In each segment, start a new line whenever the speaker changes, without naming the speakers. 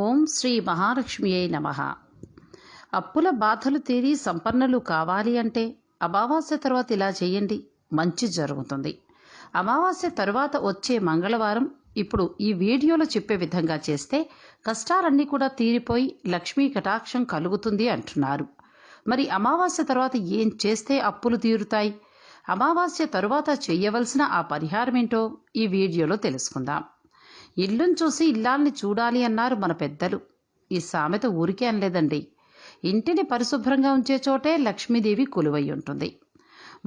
ఓం శ్రీ మహాలక్ష్మియే నమ. అప్పుల బాధలు తీరి సంపన్నులు కావాలి అంటే అమావాస్య తర్వాత ఇలా చేయండి మంచి జరుగుతుంది. అమావాస్య తరువాత వచ్చే మంగళవారం ఇప్పుడు ఈ వీడియోలో చెప్పే విధంగా చేస్తే కష్టాలన్నీ కూడా తీరిపోయి లక్ష్మీ కటాక్షం కలుగుతుంది అంటున్నారు. మరి అమావాస్య తర్వాత ఏం చేస్తే అప్పులు తీరుతాయి? అమావాస్య తరువాత చేయవలసిన ఆ పరిహారం ఏంటో ఈ వీడియోలో తెలుసుకుందాం. ఇల్లును చూసి ఇల్లాల్ని చూడాలి అన్నారు మన పెద్దలు. ఈ సామెత ఊరికే అనలేదండి. ఇంటిని పరిశుభ్రంగా ఉంచే చోటే లక్ష్మీదేవి కొలువై ఉంటుంది.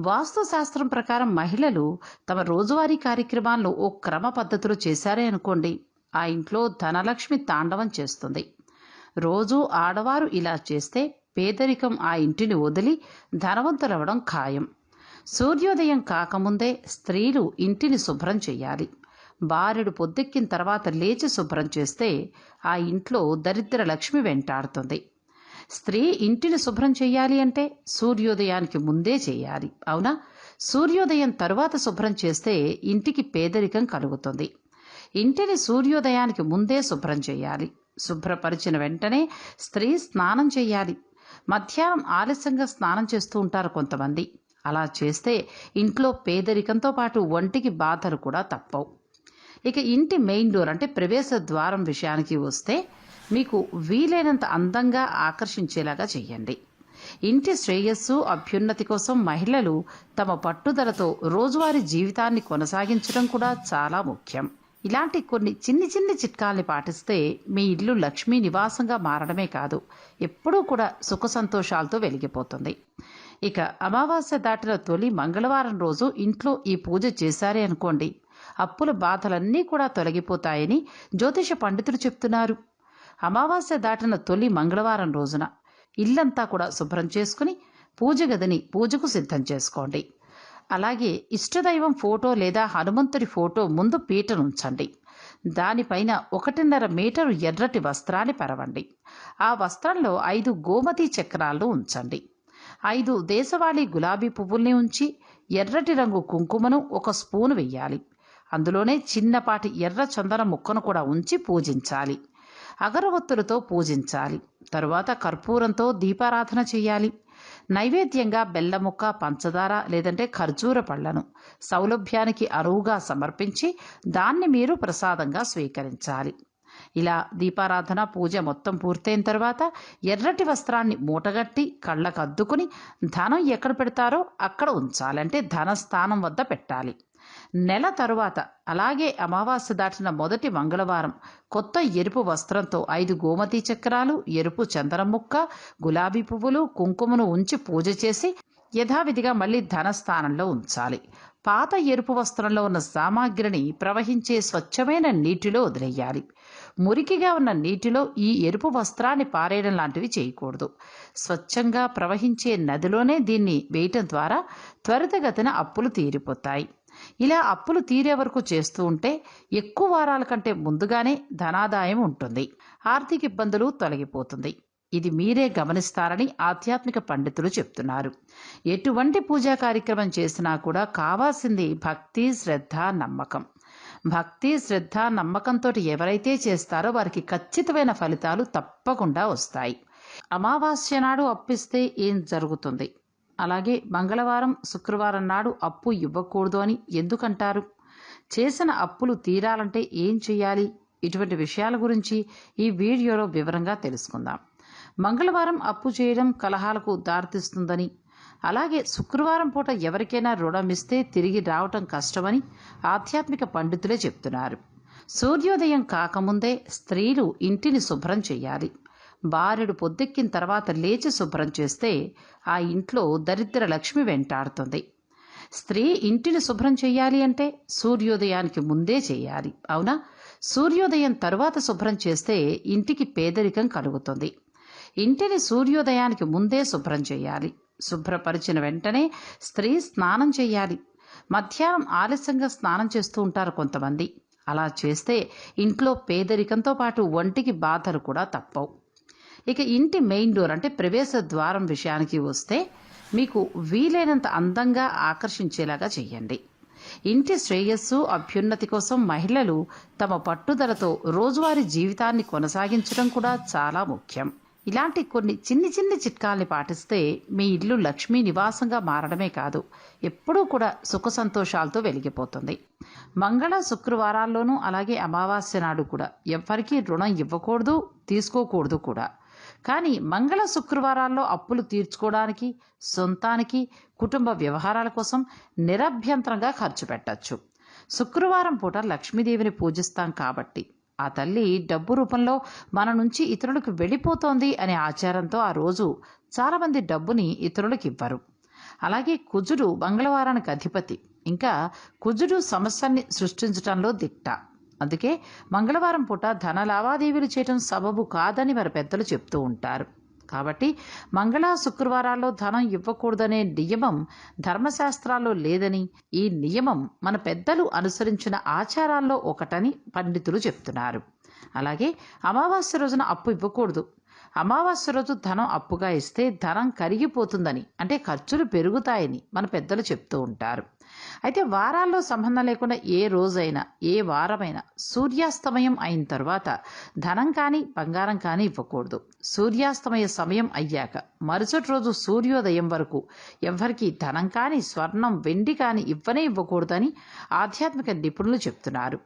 వాస్తు శాస్త్రం ప్రకారం మహిళలు తమ రోజువారీ కార్యక్రమాలను ఓ క్రమ పద్ధతిలో చేశారే అనుకోండి. ఆ ఇంట్లో ధనలక్ష్మి తాండవం చేస్తుంది. రోజు ఆడవారు ఇలా చేస్తే పేదరికం ఆ ఇంటిని వదిలి ధనవంతులవడం ఖాయం. సూర్యోదయం కాకముందే స్త్రీలు ఇంటిని శుభ్రం చేయాలి. బారెడు పొద్దెక్కిన తర్వాత లేచి శుభ్రం చేస్తే ఆ ఇంట్లో దరిద్ర లక్ష్మి వెంటాడుతుంది. స్త్రీ ఇంటిని శుభ్రం చేయాలి అంటే సూర్యోదయానికి ముందే చేయాలి. అవునా? సూర్యోదయం తరువాత శుభ్రం చేస్తే ఇంటికి పేదరికం కలుగుతుంది. ఇంటిని సూర్యోదయానికి ముందే శుభ్రం చేయాలి. శుభ్రపరిచిన వెంటనే స్త్రీ స్నానం చేయాలి. మధ్యాహ్నం ఆలస్యంగా స్నానం చేస్తూ ఉంటారు కొంతమంది. అలా చేస్తే ఇంట్లో పేదరికంతో పాటు ఒంటికి బాధలు కూడా తప్పవు. ఇక ఇంటి మెయిన్ డోర్ అంటే ప్రవేశ ద్వారం విషయానికి వస్తే మీకు వీలైనంత అందంగా ఆకర్షించేలాగా చేయండి ఇంటి శ్రేయస్సు అభ్యున్నతి కోసం మహిళలు తమ పట్టుదలతో రోజువారీ జీవితాన్ని కొనసాగించడం కూడా చాలా ముఖ్యం. ఇలాంటి కొన్ని చిన్ని చిన్ని చిట్కాల్ని పాటిస్తే మీ ఇల్లు లక్ష్మీ నివాసంగా మారడమే కాదు ఎప్పుడూ కూడా సుఖ సంతోషాలతో వెలిగిపోతుంది. ఇక అమావాస్య దాటిన తొలి మంగళవారం రోజు ఇంట్లో ఈ పూజ చేశారే అనుకోండి అప్పుల బాధలన్నీ కూడా తొలగిపోతాయని జ్యోతిష పండితులు చెప్తున్నారు. అమావాస్య దాటిన తొలి మంగళవారం రోజున ఇల్లంతా కూడా శుభ్రం చేసుకుని పూజ గదిని పూజకు సిద్ధం చేసుకోండి. అలాగే ఇష్టదైవం ఫోటో లేదా హనుమంతుడి ఫోటో ముందు పీటనుంచండి దానిపైన ఒకటిన్నర మీటరు ఎర్రటి వస్త్రాన్ని పరవండి. ఆ వస్త్రంలో ఐదు గోమతి చక్రాలు ఉంచండి. ఐదు దేశవాళీ గులాబీ పువ్వుల్ని ఉంచి ఎర్రటి రంగు కుంకుమను ఒక స్పూను వెయ్యాలి. అందులోనే చిన్నపాటి ఎర్ర చందన ముక్కను కూడా ఉంచి పూజించాలి. అగరవత్తులతో పూజించాలి. తరువాత కర్పూరంతో దీపారాధన చేయాలి. నైవేద్యంగా బెల్లముక్క పంచదార లేదంటే ఖర్జూర పళ్ళను సౌలభ్యానికి అరువుగా సమర్పించి దాన్ని మీరు ప్రసాదంగా స్వీకరించాలి. ఇలా దీపారాధన పూజ మొత్తం పూర్తయిన తర్వాత ఎర్రటి వస్త్రాన్ని మూటగట్టి కళ్ళకు అద్దుకుని ధనం ఎక్కడ పెడతారో అక్కడ ఉంచాలంటే ధనస్థానం వద్ద పెట్టాలి. నెల తరువాత అలాగే అమావాస్య దాటిన మొదటి మంగళవారం కొత్త ఎరుపు వస్త్రంతో ఐదు గోమతి చక్రాలు ఎరుపు చందనం ముక్క గులాబీ పువ్వులు కుంకుమను ఉంచి పూజ చేసి యథావిధిగా మళ్ళీ ధనస్థానంలో ఉంచాలి. పాత ఎరుపు వస్త్రంలో ఉన్న సామాగ్రిని ప్రవహించే స్వచ్ఛమైన నీటిలో వదిలేయాలి. మురికిగా ఉన్న నీటిలో ఈ ఎరుపు వస్త్రాన్ని పారేయడం లాంటివి చేయకూడదు. స్వచ్ఛంగా ప్రవహించే నదిలోనే దీన్ని వేయటం ద్వారా త్వరితగతిన అప్పులు తీరిపోతాయి. ఇలా అప్పులు తీరే వరకు చేస్తూ ఉంటే ఎక్కువ వారాల కంటే ముందుగానే ధనాదాయం ఉంటుంది. ఆర్థిక ఇబ్బందులు తొలగిపోతుంది. ఇది మీరే గమనిస్తారని ఆధ్యాత్మిక పండితులు చెప్తున్నారు. ఎటువంటి పూజా కార్యక్రమం చేసినా కూడా కావాల్సింది భక్తి శ్రద్ధ నమ్మకం. భక్తి శ్రద్ధ నమ్మకంతో ఎవరైతే చేస్తారో వారికి ఖచ్చితమైన ఫలితాలు తప్పకుండా వస్తాయి. అమావాస్య నాడు అప్పిస్తే ఏం జరుగుతుంది? అలాగే మంగళవారం శుక్రవారం నాడు అప్పు ఇవ్వకూడదు అని ఎందుకంటారు? చేసిన అప్పులు తీరాలంటే ఏం చేయాలి? ఇటువంటి విషయాల గురించి ఈ వీడియోలో వివరంగా తెలుసుకుందాం. మంగళవారం అప్పు చేయడం కలహాలకు దారితీస్తుందని అలాగే శుక్రవారం పూట ఎవరికైనా రుణం ఇస్తే తిరిగి రావటం కష్టమని ఆధ్యాత్మిక పండితులే చెప్తున్నారు. సూర్యోదయం కాకముందే స్త్రీలు ఇంటిని శుభ్రం చేయాలి. బారెడు పొద్దెక్కిన తర్వాత లేచి శుభ్రం చేస్తే ఆ ఇంట్లో దరిద్ర లక్ష్మి వెంటాడుతుంది. స్త్రీ ఇంటిని శుభ్రం చేయాలి అంటే సూర్యోదయానికి ముందే చేయాలి. అవునా? సూర్యోదయం తరువాత శుభ్రం చేస్తే ఇంటికి పేదరికం కలుగుతుంది. ఇంటిని సూర్యోదయానికి ముందే శుభ్రం చేయాలి. శుభ్రపరిచిన వెంటనే స్త్రీ స్నానం చేయాలి. మధ్యాహ్నం ఆలస్యంగా స్నానం చేస్తూ ఉంటారు కొంతమంది. అలా చేస్తే ఇంట్లో పేదరికంతో పాటు ఒంటికి బాధలు కూడా తప్పవు. ఇక ఇంటి మెయిన్ డోర్ అంటే ప్రవేశ ద్వారం విషయానికి వస్తే మీకు వీలైనంత అందంగా ఆకర్షించేలాగా చేయండి ఇంటి శ్రేయస్సు అభ్యున్నతి కోసం మహిళలు తమ పట్టుదలతో రోజువారీ జీవితాన్ని కొనసాగించడం కూడా చాలా ముఖ్యం. ఇలాంటి కొన్ని చిన్ని చిన్ని చిట్కాల్ని పాటిస్తే మీ ఇల్లు లక్ష్మీ నివాసంగా మారడమే కాదు ఎప్పుడూ కూడా సుఖ సంతోషాలతో వెలిగిపోతుంది. మంగళ శుక్రవారాల్లోనూ అలాగే అమావాస్య నాడు కూడా ఎవ్వరికీ రుణం ఇవ్వకూడదు తీసుకోకూడదు కూడా. కానీ మంగళ శుక్రవారాల్లో అప్పులు తీర్చుకోవడానికి సొంతానికి కుటుంబ వ్యవహారాల కోసం నిరభ్యంతరంగా ఖర్చు పెట్టచ్చు. శుక్రవారం పూట లక్ష్మీదేవిని పూజిస్తాం కాబట్టి ఆ తల్లి డబ్బు రూపంలో మన నుంచి ఇతరులకు వెళ్ళిపోతోంది అనే ఆచారంతో ఆ రోజు చాలామంది డబ్బుని ఇతరులకు ఇవ్వరు. అలాగే కుజుడు మంగళవారానికి అధిపతి. ఇంకా కుజుడు సమస్యని సృష్టించడంలో దిట్ట. అందుకే మంగళవారం పూట ధన లావాదేవీలు చేయడం సబబు కాదని మరి పెద్దలు చెప్తూ ఉంటారు. కాబట్టి మంగళ శుక్రవారాల్లో ధనం ఇవ్వకూడదనే నియమం ధర్మశాస్త్రాల్లో లేదని ఈ నియమం మన పెద్దలు అనుసరించిన ఆచారాల్లో ఒకటని పండితులు చెప్తున్నారు. అలాగే అమావాస్య రోజున అప్పు ఇవ్వకూడదు. అమావాస్య రోజు ధనం అప్పుగా ఇస్తే ధనం కరిగిపోతుందని అంటే ఖర్చులు పెరుగుతాయని మన పెద్దలు చెప్తూ ఉంటారు. అయితే వారాల్లో సంబంధం లేకుండా ఏ రోజైనా ఏ వారమైనా సూర్యాస్తమయం అయిన తర్వాత ధనం కానీ బంగారం కానీ ఇవ్వకూడదు. సూర్యాస్తమయ సమయం అయ్యాక మరుసటి రోజు సూర్యోదయం వరకు ఎవరికీ ధనం కానీ స్వర్ణం వెండి కానీ ఇవ్వనే ఇవ్వకూడదని ఆధ్యాత్మిక నిపుణులు చెప్తున్నారు.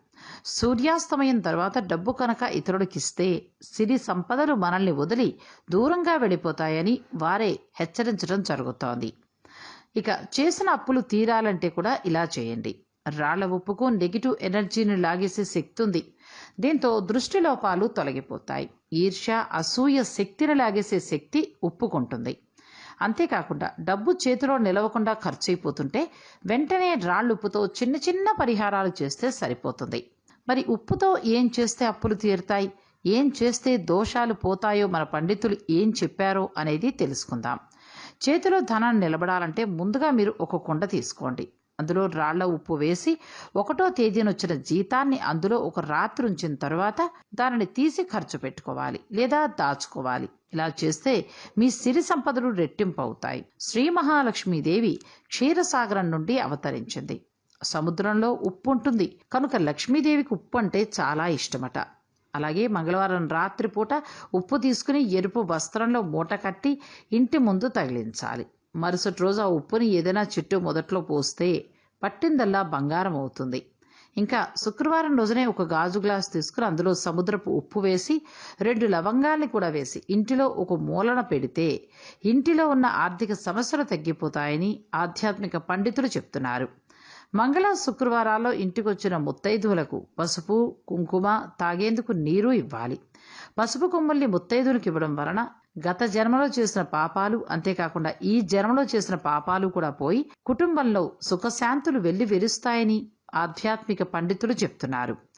సూర్యాస్తమయం తర్వాత డబ్బు కనుక ఇతరుడికిస్తే సిరి సంపదలు మనల్ని వదిలి దూరంగా వెళ్ళిపోతాయని వారే హెచ్చరించడం జరుగుతోంది. ఇక చేసిన అప్పులు తీరాలంటే కూడా ఇలా చేయండి. రాళ్ళ ఉప్పుకు నెగిటివ్ ఎనర్జీని లాగేసే శక్తి ఉంది దీంతో దృష్టి లోపాలు తొలగిపోతాయి. ఈర్ష్య అసూయ శక్తిని లాగేసే శక్తి ఉప్పుకుంటుంది. అంతేకాకుండా డబ్బు చేతిలో నిలవకుండా ఖర్చు అయిపోతుంటే వెంటనే రాళ్ళుప్పుతో చిన్న చిన్న పరిహారాలు చేస్తే సరిపోతుంది. మరి ఉప్పుతో ఏం చేస్తే అప్పులు తీరుతాయి? ఏం చేస్తే దోషాలు పోతాయో మన పండితులు ఏం చెప్పారో అనేది తెలుసుకుందాం. చేతిలో ధనం నిలబడాలంటే ముందుగా మీరు ఒక కుండ తీసుకోండి. అందులో రాళ్ళ ఉప్పు వేసి ఒకటో తేదీన వచ్చిన జీతాన్ని అందులో ఒక రాత్రి ఉంచిన తర్వాత దానిని తీసి ఖర్చు పెట్టుకోవాలి లేదా దాచుకోవాలి. ఇలా చేస్తే మీ సిరి సంపదలు రెట్టింపు అవుతాయి. శ్రీ మహాలక్ష్మీదేవి క్షీరసాగరం నుండి అవతరించింది. సముద్రంలో ఉప్పు ఉంటుంది. కనుక లక్ష్మీదేవికి ఉప్పు అంటే చాలా ఇష్టమట. అలాగే మంగళవారం రాత్రిపూట ఉప్పు తీసుకుని ఎరుపు వస్త్రంలో మూట కట్టి ఇంటి ముందు తగిలించాలి. మరుసటి రోజు ఆ ఉప్పుని ఏదైనా చెట్టు మొదట్లో పోస్తే పట్టిందల్లా బంగారం అవుతుంది. ఇంకా శుక్రవారం రోజునే ఒక గాజు గ్లాస్ తీసుకుని అందులో సముద్రపు ఉప్పు వేసి రెండు లవంగాల్ని కూడా వేసి ఇంటిలో ఒక మూలన పెడితే ఇంటిలో ఉన్న ఆర్థిక సమస్యలు తగ్గిపోతాయని ఆధ్యాత్మిక పండితులు చెప్తున్నారు. మంగళ శుక్రవారాల్లో ఇంటికొచ్చిన ముత్తైదువులకు పసుపు కుంకుమ తాగేందుకు నీరు ఇవ్వాలి. పసుపు కొమ్ముల్ని ముత్తైదువులకు ఇవ్వడం వలన గత జన్మలో చేసిన పాపాలు అంతేకాకుండా ఈ జన్మలో చేసిన పాపాలు కూడా పోయి కుటుంబంలో సుఖశాంతులు వెళ్ళి వెరుస్తాయని ఆధ్యాత్మిక పండితులు చెప్తున్నారు.